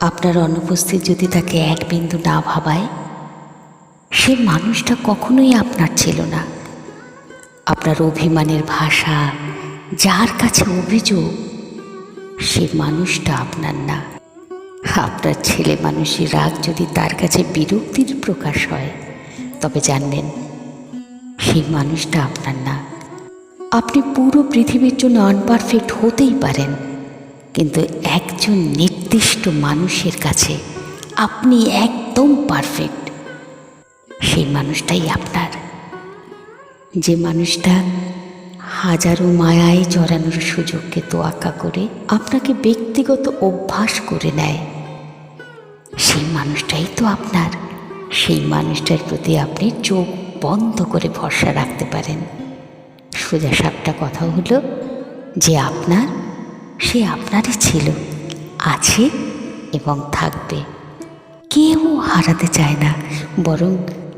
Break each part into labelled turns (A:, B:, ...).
A: আপনার অনুপস্থিত যদি তাকে এক বিন্দু না ভাবায়, সে মানুষটা কখনোই আপনার ছিল না। আপনার অভিমানের ভাষা, যার কাছে অভিযোগ, সে মানুষটা আপনার না। আপনার ছেলে মানুষের রাগ যদি তার কাছে বিরক্তির প্রকাশ হয়, তবে জানবেন, সেই মানুষটা আপনার না। আপনি পুরো পৃথিবীর জন্য আনপারফেক্ট হতেই পারেন। কিন্তু একজন নির্দিষ্ট মানুষের কাছে আপনি একদম পারফেক্ট সেই মানুষটাই আপনার। যে মানুষটা হাজারো মায়ায় জড়ানোর সুযোগকে তোয়াক্কা করে আপনাকে ব্যক্তিগত অভ্যাস করে নেয়। সেই মানুষটাই তো আপনার। সেই মানুষটার প্রতি আপনি চোখ বন্ধ করে ভরসা রাখতে পারেন। সোজা সাপটা কথা হলো যে আপনার, সে আপনারই ছিল, আছে এবং থাকবে। কেউ হারাতে চায় না, বরং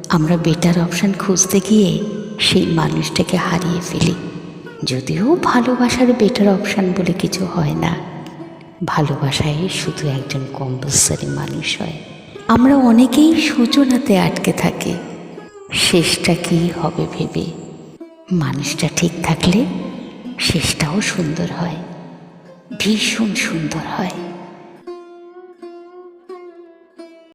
A: আমরা বেটার অপশান খুঁজতে গিয়ে সেই মানুষটাকে হারিয়ে ফেলি। যদিও ভালোবাসার বেটার অপশান বলে কিছু হয় না। ভালোবাসায় শুধু একজন কম্পালসারি মানুষ হয়। আমরা অনেকেই সূচনাতে আটকে থাকি। শেষটা কী হবে ভেবে মানুষটা ঠিক থাকলে শেষটাও সুন্দর হয় ভীষণ সুন্দর হয়।